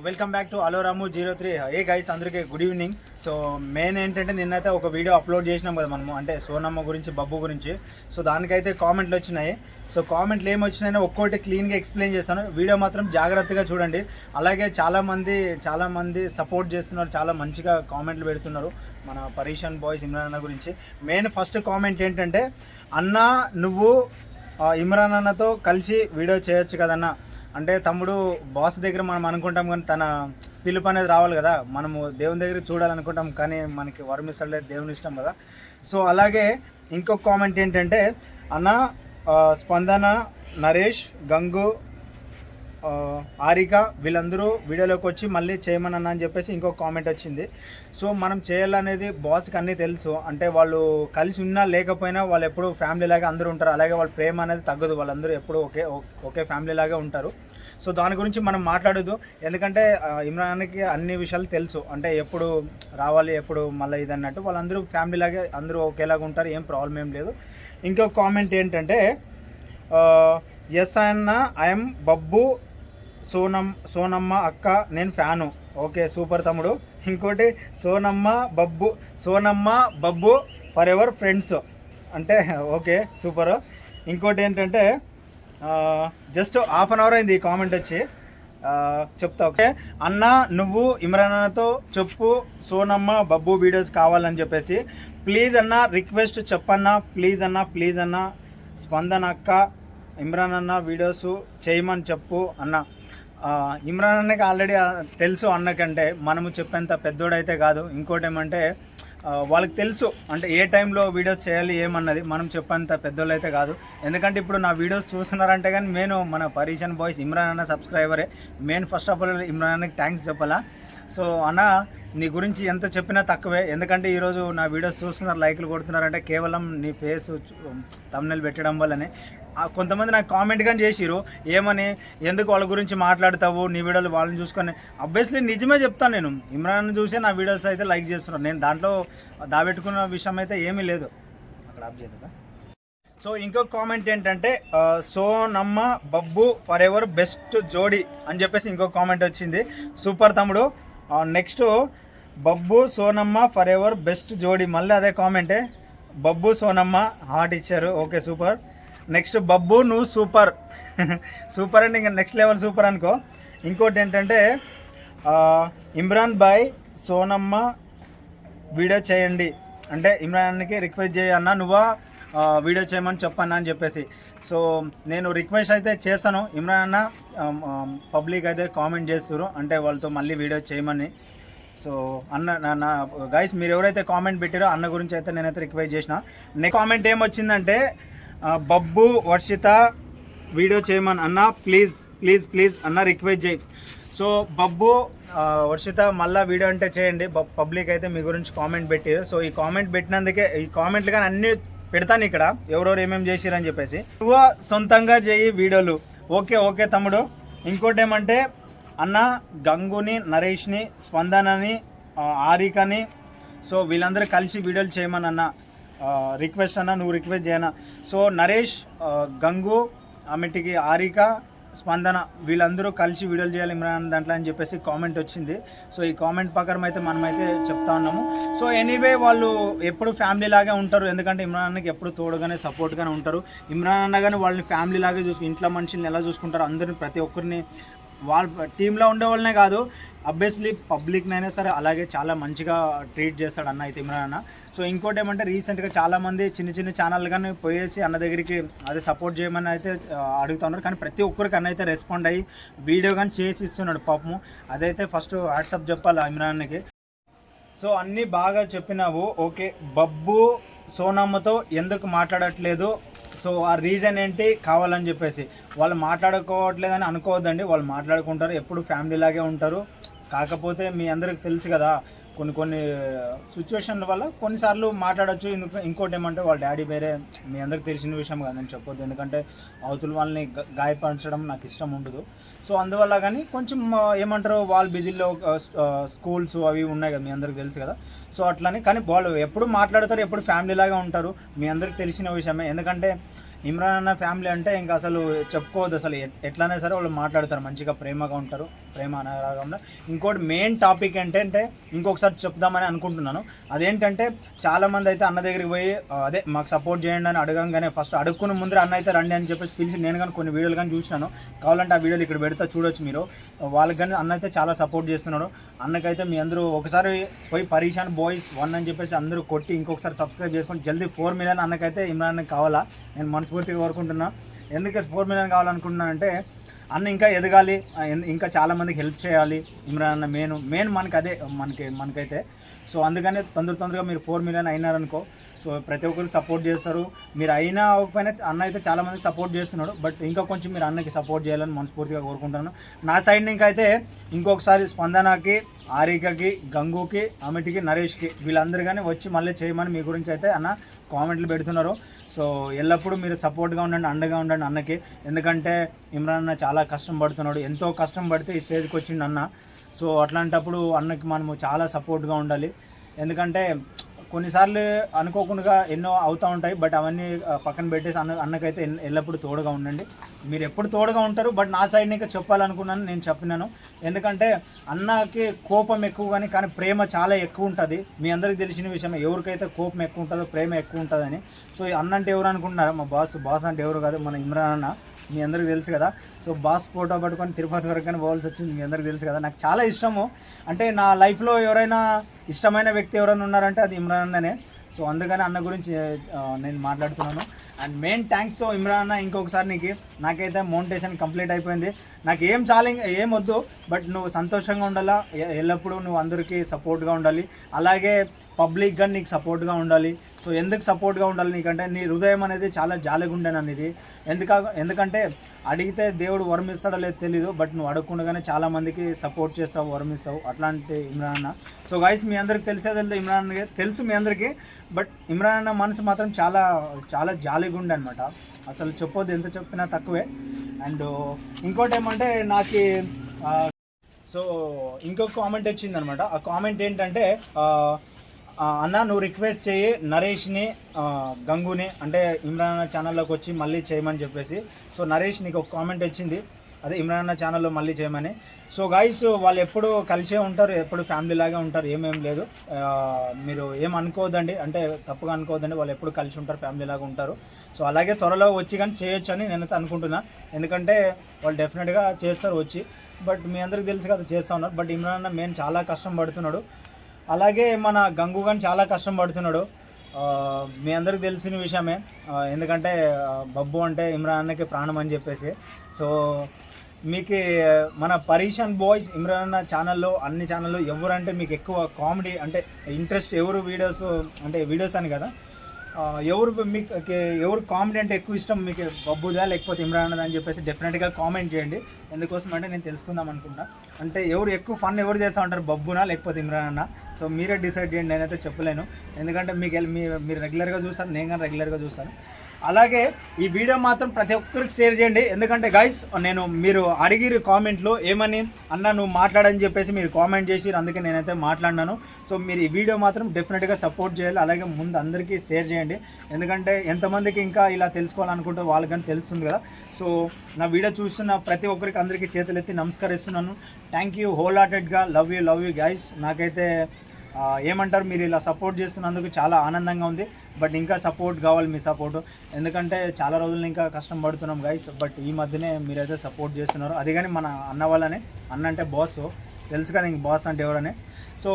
Welcome back to అలోరాము zero three hey guys అందరికీ good evening so main ఏంటంటే నిన్నైతే ఒక వీడియో అప్లోడ్ చేసినాం కదా మనము అంటే సోనమ్మ గురించి బబ్బు గురించి. సో దానికైతే కామెంట్లు వచ్చినాయి. సో కామెంట్లు ఏమి వచ్చినాయో ఒక్కోటి క్లీన్గా ఎక్స్ప్లెయిన్ చేస్తాను. వీడియో మాత్రం జాగ్రత్తగా చూడండి. అలాగే చాలామంది చాలామంది సపోర్ట్ చేస్తున్నారు చాలా మంచిగా కామెంట్లు పెడుతున్నారు మన పరీషన్ బాయ్స్ ఇమ్రాన్ అన్న గురించి. మెయిన్ ఫస్ట్ కామెంట్ ఏంటంటే అన్న నువ్వు ఇమ్రాన్ అన్నతో కలిసి వీడియో చేయొచ్చు కదన్నా. అంటే తమ్ముడు బాస్ దగ్గర మనం అనుకుంటాం కానీ తన పిలుపు అనేది రావాలి కదా. మనము దేవుని దగ్గర చూడాలనుకుంటాం కానీ మనకి వరమిస్తలేదు దేవుని ఇష్టం కదా. సో అలాగే ఇంకొక కామెంట్ ఏంటంటే అన్న స్పందన నరేష్ గంగు ఆరిక వీళ్ళందరూ వీడియోలోకి వచ్చి మళ్ళీ చేయమనన్నా అని చెప్పేసి ఇంకొక కామెంట్ వచ్చింది. సో మనం చేయాలనేది బాస్కి అన్నీ తెలుసు. అంటే వాళ్ళు కలిసి ఉన్నా లేకపోయినా వాళ్ళు ఎప్పుడు ఫ్యామిలీ లాగా అందరూ ఉంటారు. అలాగే వాళ్ళ ప్రేమ అనేది తగ్గదు. వాళ్ళందరూ ఎప్పుడు ఒకే ఒకే ఫ్యామిలీ లాగా ఉంటారు. సో దాని గురించి మనం మాట్లాడదు ఎందుకంటే ఇమ్రాన్కి అన్ని విషయాలు తెలుసు. అంటే ఎప్పుడు రావాలి ఎప్పుడు మళ్ళీ ఇది అన్నట్టు వాళ్ళందరూ ఫ్యామిలీ లాగే అందరూ ఒకేలాగా ఉంటారు. ఏం ప్రాబ్లం ఏం లేదు. ఇంకొక కామెంట్ ఏంటంటే ఎస్ అన్న ఐఎమ్ బబ్బు సోనం సోనమ్మ అక్క నేను ఫ్యాను. ఓకే సూపర్ తమ్ముడు. ఇంకోటి Sonamma Babbu Sonamma Babbu for ever friends అంటే ఓకే సూపర్. ఇంకోటి ఏంటంటే జస్ట్ హాఫ్ అన్ అవర్ అయింది ఈ కామెంట్ వచ్చి. చెప్తా ఓకే. అన్న నువ్వు ఇమ్రాన్ అన్నతో చెప్పు సోనమ్మ బబ్బు వీడియోస్ కావాలని చెప్పేసి. ప్లీజ్ అన్న రిక్వెస్ట్ చెప్పన్న ప్లీజ్ అన్న ప్లీజ్ అన్న. స్పందన అక్క ఇమ్రాన్ అన్న వీడియోస్ చేయమని చెప్పు అన్న. ఇమ్రాన్ అన్నకి ఆల్రెడీ తెలుసు అన్నకంటే. మనము చెప్పేంత పెద్దోడైతే కాదు. ఇంకోటి ఏమంటే వాళ్ళకి తెలుసు. అంటే ఏ టైంలో వీడియోస్ చేయాలి ఏమన్నది మనం చెప్పేంత పెద్దోళ్ళు అయితే కాదు. ఎందుకంటే ఇప్పుడు నా వీడియోస్ చూస్తున్నారంటే కానీ నేను మన పరీషన్ బాయ్స్ ఇమ్రాన్ అన్న సబ్స్క్రైబరే. Main first of all Imran అన్నకి థ్యాంక్స్ చెప్పాలా? సో అన్న నీ గురించి ఎంత చెప్పినా తక్కువే. ఎందుకంటే ఈరోజు నా వీడియోస్ చూస్తున్నారు లైక్లు కొడుతున్నారంటే కేవలం నీ ఫేస్ తమ్నెల్ పెట్టడం వల్లనే. కొంతమంది నాకు కామెంట్ కానీ చేసిరు ఏమని ఎందుకు వాళ్ళ గురించి మాట్లాడతావు నీ వీడియోలు వాళ్ళని చూసుకొని. అబ్వియస్లీ నిజమే చెప్తాను నేను. ఇమ్రాన్ చూసే నా వీడియోస్ అయితే లైక్ చేస్తున్నాను నేను దాంట్లో దాబెట్టుకున్న విషయం అయితే ఏమీ లేదు. అక్కడ ఆఫ్ చేయదా సో ఇంకొక కామెంట్ ఏంటంటే so Sonamma Babbu forever best జోడి అని చెప్పేసి ఇంకొక కామెంట్ వచ్చింది. సూపర్ తమ్ముడు. Next Babbu Sonamma forever best జోడి. మళ్ళీ అదే కామెంటే బబ్బు సోనమ్మ హార్ట్ ఇచ్చారు. ఓకే సూపర్ నెక్స్ట్ బబ్బు నువ్వు సూపర్ సూపర్ అంటే ఇంకా నెక్స్ట్ లెవెల్ సూపర్ అనుకో. ఇంకోటి ఏంటంటే ఇమ్రాన్ బాయ్ సోనమ్మ వీడియో చేయండి. అంటే ఇమ్రాన్కి రిక్వెస్ట్ చేయన్నా నువ్వా వీడియో చేయమని చెప్పన్నా అని చెప్పేసి. సో నేను రిక్వెస్ట్ అయితే చేస్తాను. ఇమ్రాన్ అన్న పబ్లిక్ అయితే కామెంట్ చేస్తారు అంటే వాళ్ళతో మళ్ళీ వీడియో చేయమని. సో అన్న నా- గైస్ మీరు ఎవరైతే కామెంట్ పెట్టారో అన్న గురించి అయితే నేనైతే రిక్వెస్ట్ చేసిన. నెక్స్ట్ కామెంట్ ఏమొచ్చిందంటే బబ్బు వర్షిత వీడియో చేయమని అన్న ప్లీజ్ ప్లీజ్ ప్లీజ్ అన్న రిక్వెస్ట్ చేయి. సో బబ్బు వర్షిత మళ్ళీ వీడియో అంటే చేయండి. పబ్లిక్ అయితే మీ గురించి కామెంట్ పెట్టారు. సో ఈ కామెంట్ పెట్టినందుకే ఈ కామెంట్లు కానీ అన్ని పెడతాను ఇక్కడ. ఎవరెవరు ఏమేమి చేసిరని చెప్పేసి. నువ్వు సొంతంగా చేయి వీడియోలు. ఓకే ఓకే తమ్ముడు. ఇంకోటి ఏమంటే అన్న గంగుని నరేష్ని స్పందనని ఆరికని సో వీళ్ళందరూ కలిసి వీడియోలు చేయమని అన్న రిక్వెస్ట్ అన్న నువ్వు రిక్వెస్ట్ చేయనా? సో నరేష్ గంగు ఆమెటికి ఆరిక స్పందన. వీళ్ళందరూ కలిసి వీడియోలు చేయాలి ఇమ్రాన్ దాంట్లో అని చెప్పేసి కామెంట్ వచ్చింది. సో ఈ కామెంట్ ప్రకారం అయితే మనమైతే చెప్తా ఉన్నాము. సో ఎనీవే వాళ్ళు ఎప్పుడు ఫ్యామిలీ లాగే ఉంటారు. ఎందుకంటే ఇమ్రాన్ అన్నకి ఎప్పుడు తోడుగానే సపోర్ట్గానే ఉంటారు. ఇమ్రాన్ అన్న కానీ వాళ్ళని ఫ్యామిలీ లాగే చూసు ఇంట్లో మనుషుల్ని ఎలా చూసుకుంటారు అందరిని ప్రతి ఒక్కరిని వాళ్ళ టీంలో ఉండే వాళ్ళనే కాదు. అబ్వియస్లీ పబ్లిక్నైనా సరే అలాగే చాలా మంచిగా ట్రీట్ చేస్తాడు అన్న అయితే ఇమ్రాన్ అన్న. సో ఇంకోటి ఏమంటే రీసెంట్గా చాలామంది చిన్న చిన్న ఛానల్ కానీ పోయేసి అన్న దగ్గరికి అదే సపోర్ట్ చేయమని అయితే ఆ, అడుగుతా ఉన్నారు. కానీ ప్రతి ఒక్కరికి అన్న అయితే రెస్పాండ్ అయ్యి వీడియో కానీ చేసి ఇస్తున్నాడు పాపము. అదైతే ఫస్ట్ వాట్సాప్ చెప్పాలి ఇమ్రాన్కి సో అన్నీ బాగా చెప్పినావు. ఓకే బబ్బు సోనమ్మతో ఎందుకు మాట్లాడట్లేదు? సో ఆ రీజన్ ఏంటి? కావాలని చెప్పేసి. వాళ్ళు మాట్లాడుకోవట్లేదని అనుకోవద్దండి. వాళ్ళు మాట్లాడుకుంటారు. ఎప్పుడు ఫ్యామిలీ లాగే ఉంటారు. కాకపోతే మీ అందరికి తెలుసు కదా కొన్ని కొన్ని సిచ్యువేషన్ల వల్ల కొన్నిసార్లు మాట్లాడొచ్చు. ఇందుకు ఇంకోటి ఏమంటే వాళ్ళ డాడీ వేరే మీ అందరికి తెలిసిన విషయం కదా నేను చెప్పొద్దు. ఎందుకంటే అవతల వాళ్ళని గాయపరచడం నాకు ఇష్టం ఉండదు. సో అందువల్ల కానీ కొంచెం ఏమంటారు వాళ్ళు బిజీలో స్కూల్స్ అవి ఉన్నాయి కదా మీ అందరికి తెలుసు కదా. సో అట్లని. కానీ వాళ్ళు ఎప్పుడు మాట్లాడతారు ఎప్పుడు ఫ్యామిలీ లాగా ఉంటారు మీ అందరికి తెలిసిన విషయమే. ఎందుకంటే ఇమ్రాన్ అన్న ఫ్యామిలీ అంటే ఇంకా అసలు చెప్పుకోవద్దు. అసలు ఎ- ఎట్లనే సరే వాళ్ళు మాట్లాడతారు మంచిగా ప్రేమగా ఉంటారు. ప్రేమ అనురాగంలో ఇంకోటి మెయిన్ టాపిక్ ఏంటంటే ఇంకొకసారి చెప్దామని అనుకుంటున్నాను. అదేంటంటే చాలామంది అయితే అన్న దగ్గరికి పోయి అదే మాకు సపోర్ట్ చేయండి అని అడగంగానే ఫస్ట్ అడుక్కున్న ముందర అన్న అయితే రండి అని చెప్పేసి పిలిచి నేను కానీ కొన్ని వీడియోలు కానీ చూసినాను. కావాలంటే ఆ వీడియోలు ఇక్కడ పెడితే చూడొచ్చు మీరు. వాళ్ళకి కానీ అన్న అయితే చాలా సపోర్ట్ చేస్తున్నాడు. అన్నకైతే మీ అందరూ ఒకసారి పోయి పరీషాన్ బాయ్స్ వన్ అని చెప్పేసి అందరూ కొట్టి ఇంకొకసారి సబ్స్క్రైబ్ చేసుకొని జల్దీ ఫోర్ మిలియన్ అన్నకైతే ఇమ్రాన్ కావాలా? నేను మనస్ఫూర్తిగా కోరుకుంటున్నా. ఎందుకు ఫోర్ మిలియన్ కావాలనుకుంటున్నానంటే అన్న ఇంకా ఎదగాలి ఇంకా చాలా మందికి హెల్ప్ చేయాలి. ఇమ్రాన్ అన్న మెయిన్ మెయిన్ మనకి అదే మనకి మనకైతే. సో అందుకనే తొందర తొందరగా మీరు ఫోర్ మిలియన్ అయినారనుకో సో ప్రతి ఒక్కరు సపోర్ట్ చేస్తారు. మీరు అయినా అవ్వకపోయినా అన్న అయితే చాలామంది సపోర్ట్ చేస్తున్నాడు. బట్ ఇంకా కొంచెం మీరు అన్నకి సపోర్ట్ చేయాలని మనస్ఫూర్తిగా కోరుకుంటున్నాను. నా సైడ్ నుంచి అయితే ఇంకొకసారి స్పందనకి ఆరికకి గంగుకి అమిటికి నరేష్కి వీళ్ళందరూ కానీ వచ్చి మళ్ళీ చేయమని మీ గురించి అయితే అన్న కామెంట్లు పెడుతున్నారు. సో ఎల్లప్పుడూ మీరు సపోర్ట్గా ఉండండి అండగా ఉండండి అన్నకి. ఎందుకంటే ఇమ్రాన్ అన్న చాలా కష్టం పడుతున్నాడు. ఎంతో కష్టం పడితే ఈ స్టేజ్కి వచ్చిండు అన్న. సో అట్లాంటప్పుడు అన్నకి మనము చాలా సపోర్ట్గా ఉండాలి. ఎందుకంటే కొన్నిసార్లు అనుకోకుండా ఎన్నో అవుతూ ఉంటాయి బట్ అవన్నీ పక్కన పెట్టేసి అన్న అన్నకైతే ఎన్- ఎల్లప్పుడూ తోడుగా ఉండండి. మీరు ఎప్పుడు తోడుగా ఉంటారు బట్ నా సైడ్ నీకు చెప్పాలనుకున్నాను నేను చెప్పినాను. ఎందుకంటే అన్నకి కోపం ఎక్కువ కానీ కానీ ప్రేమ చాలా ఎక్కువ ఉంటుంది. మీ అందరికీ తెలిసిన విషయం ఎవరికైతే కోపం ఎక్కువ ఉంటుందో ప్రేమ ఎక్కువ ఉంటుందని. సో అన్న అంటే ఎవరు అనుకుంటున్నారు? మా బాస్ బాస్ అంటే ఎవరు కాదు మన ఇమ్రాన్ అన్న మీ అందరికీ తెలుసు కదా. సో బాస్ ఫోటో పట్టుకొని తిరుపతి వరకు కానీ పోవాల్సి వచ్చింది మీ అందరికీ తెలుసు కదా. నాకు చాలా ఇష్టము. అంటే నా లైఫ్లో ఎవరైనా ఇష్టమైన వ్యక్తి ఎవరైనా ఉన్నారంటే అది ఇమ్రాన్ అన్ననే సో అందుకని అన్న గురించి నేను మాట్లాడుతున్నాను. And main thanks so Imran అన్న ఇంకొకసారి నీకు. నాకైతే మౌంటేషన్ కంప్లీట్ అయిపోయింది. నాకు ఏం చాలింగ్ ఏం వద్దు బట్ నువ్వు సంతోషంగా ఉండాలా? ఎ- ఎల్లప్పుడూ నువ్వు అందరికీ సపోర్ట్గా ఉండాలి. అలాగే పబ్లిక్గా నీకు సపోర్ట్గా ఉండాలి. సో ఎందుకు సపోర్ట్గా ఉండాలి నీకంటే? నీ హృదయం అనేది చాలా జాలిగా ఉండేనని ఇది ఎందుక ఎందుకంటే అడిగితే దేవుడు వరం ఇస్తాడో లేదో తెలీదు బట్ నువ్వు అడగకుండానే చాలామందికి సపోర్ట్ చేస్తావు వరం ఇస్తావు. అట్లాంటి ఇమ్రాన్ అన్న. సో గైస్ మీ అందరికి తెలిసేది ఇమ్రాన్ అన్నకి తెలుసు మీ అందరికీ బట్ ఇమ్రాన్ అన్న మనసు మాత్రం చాలా చాలా జాలిగా ఉండే అనమాట అసలు చెప్పొద్దు ఎంత చెప్పినా తక్కువే. అండ్ ఇంకోటి ఏమంటే నాకు సో ఇంకొక కామెంట్ వచ్చింది అనమాట ఆ కామెంట్ ఏంటంటే అన్న నువ్వు రిక్వెస్ట్ చేయి నరేష్ని గంగుని అంటే ఇమ్రాన్ అన్న ఛానల్లోకి వచ్చి మళ్ళీ చేయమని చెప్పేసి. సో నరేష్ నీకు ఒక కామెంట్ వచ్చింది అదే ఇమ్రాన్ అన్న ఛానల్లో మళ్ళీ చేయమని. సో గాయస్ వాళ్ళు ఎప్పుడు కలిసే ఉంటారు ఎప్పుడు ఫ్యామిలీ లాగే ఉంటారు ఏమేం లేదు. మీరు ఏం అనుకోవద్దండి. అంటే తప్పుగా అనుకోవద్దండి. వాళ్ళు ఎప్పుడు కలిసి ఉంటారు ఫ్యామిలీ లాగా ఉంటారు. సో అలాగే త్వరలో వచ్చి కానీ చేయొచ్చు అని నేనైతే అనుకుంటున్నా. ఎందుకంటే వాళ్ళు డెఫినెట్గా చేస్తారు వచ్చి. బట్ మీ అందరికీ తెలుసు కదా చేస్తూ ఉన్నారు. బట్ ఇమ్రాన్ అన్న మెయిన్ చాలా కష్టం పడుతున్నాడు. అలాగే మన గంగు కానీ చాలా కష్టం పడుతున్నాడు. మీ అందరికి తెలిసిన విషయమే. ఎందుకంటే బబ్బు అంటే ఇమ్రాన్ అన్నకి ప్రాణం అని చెప్పేసి. సో మీకు మన పరీషన్ బాయ్స్ ఇమ్రాన్ అన్న ఛానల్లో అన్ని ఛానల్లో ఎవరంటే మీకు ఎక్కువ కామెడీ అంటే ఇంట్రెస్ట్ ఎవరు వీడియోస్ అంటే వీడియోస్ అని కదా ఎవరు మీకు ఎవరు కామెడీ అంటే ఎక్కువ ఇష్టం మీకు బబ్బుదా లేకపోతే ఇమ్రాన్ అని చెప్పేసి డెఫినెట్గా కామెంట్ చేయండి. ఎందుకోసం అంటే నేను తెలుసుకుందాం అనుకుంటా అంటే ఎవరు ఎక్కువ ఫన్ ఎవరు చేస్తూ ఉంటారు బబ్బునా లేకపోతే ఇమ్రాన్ అన్న సో మీరే డిసైడ్ చేయండి నేనైతే చెప్పలేను. ఎందుకంటే మీకు మీ మీరు రెగ్యులర్గా చూస్తాను నేను కానీ రెగ్యులర్గా చూస్తాను. అలాగే ఈ వీడియో మాత్రం ప్రతి ఒక్కరికి షేర్ చేయండి. ఎందుకంటే గైస్ నేను మీరు అడిగిరు కామెంట్లో ఏమని అన్న నువ్వు మాట్లాడని చెప్పేసి మీరు కామెంట్ చేసి అందుకే నేనైతే మాట్లాడినాను. సో మీరు ఈ వీడియో మాత్రం డెఫినెట్గా సపోర్ట్ చేయాలి. అలాగే ముందు అందరికీ షేర్ చేయండి. ఎందుకంటే ఎంతమందికి ఇంకా ఇలా తెలుసుకోవాలనుకుంటే వాళ్ళకి తెలుస్తుంది కదా. సో నా వీడియో చూస్తున్న ప్రతి ఒక్కరికి అందరికీ చేతులెత్తి నమస్కరిస్తున్నాను. Thank you whole హార్టెడ్గా love you love you guys నాకైతే ఏమంటారు? మీరు ఇలా సపోర్ట్ చేస్తున్నందుకు చాలా ఆనందంగా ఉంది. బట్ ఇంకా సపోర్ట్ కావాలి మీ సపోర్ట్ ఎందుకంటే చాలా రోజులు ఇంకా కష్టం పడుతున్నాం గైస్ బట్ ఈ మధ్యనే మీరైతే సపోర్ట్ చేస్తున్నారు. అది కానీ మన అన్న వాళ్ళనే. అన్న అంటే బాస్ తెలుసు కదా ఇంక బాస్ అంటే ఎవరని. సో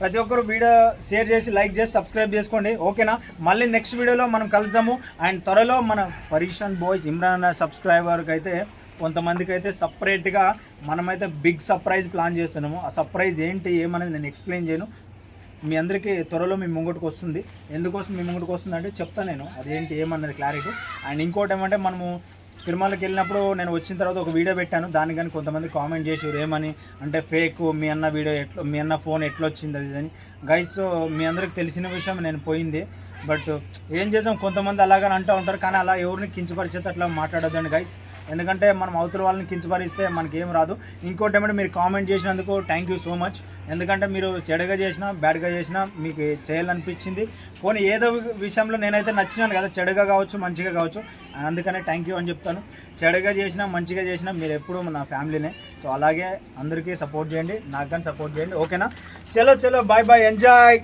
ప్రతి ఒక్కరు వీడియో షేర్ చేసి లైక్ చేసి సబ్స్క్రైబ్ చేసుకోండి. ఓకేనా మళ్ళీ నెక్స్ట్ వీడియోలో మనం కలుద్దాము. అండ్ త్వరలో మన పరీషన్ బాయ్స్ ఇమ్రాన్ సబ్స్క్రైబర్కి అయితే కొంతమందికి అయితే సపరేట్గా మనమైతే బిగ్ సర్ప్రైజ్ ప్లాన్ చేస్తున్నాము. ఆ సర్ప్రైజ్ ఏంటి ఏమనేది నేను ఎక్స్ప్లెయిన్ చేయను. మీ అందరికీ త్వరలో మీ ముంగటికి వస్తుంది. ఎందుకోసం మీ ముంగటికి వస్తుంది అంటే చెప్తాను నేను. అదేంటి ఏమన్నది క్లారిటీ అండ్ ఇంకోటి ఏమంటే మనము తిరుమలకి వెళ్ళినప్పుడు నేను వచ్చిన తర్వాత ఒక వీడియో పెట్టాను. దాని కానీ కొంతమంది కామెంట్ చేసారు ఏమని? అంటే ఫేక్ మీ అన్న వీడియో ఎట్లా మీ అన్న ఫోన్ ఎట్లా వచ్చింది అది అని. గైస్ మీ అందరికి తెలిసిన విషయం నేను పోయింది. బట్ ఏం చేసాం? కొంతమంది అలాగని అంటూ ఉంటారు. కానీ అలా ఎవరిని కించపరిచేది అట్లా మాట్లాడొద్దండి గైస్ ఎందుకంటే మనం అవతల వాళ్ళని కించపరిస్తే మనకి ఏం రాదు. ఇంకోటి ఏమంటే మీరు కామెంట్ చేసినందుకు థ్యాంక్ యూ సో మచ్ ఎందుకంటే మీరు చెడుగా చేసినా బ్యాడ్గా చేసినా మీకు చేయాలనిపించింది. పోనీ ఏదో విషయంలో నేనైతే నచ్చినాను కదా చెడుగా కావచ్చు మంచిగా కావచ్చు. అందుకనే థ్యాంక్ యూ అని చెప్తాను. చెడుగా చేసినా మంచిగా చేసినా మీరు ఎప్పుడూ నా ఫ్యామిలీనే. సో అలాగే అందరికీ సపోర్ట్ చేయండి. నాకు కానీ సపోర్ట్ చేయండి. ఓకేనా? చలో చలో బాయ్ బాయ్ ఎంజాయ్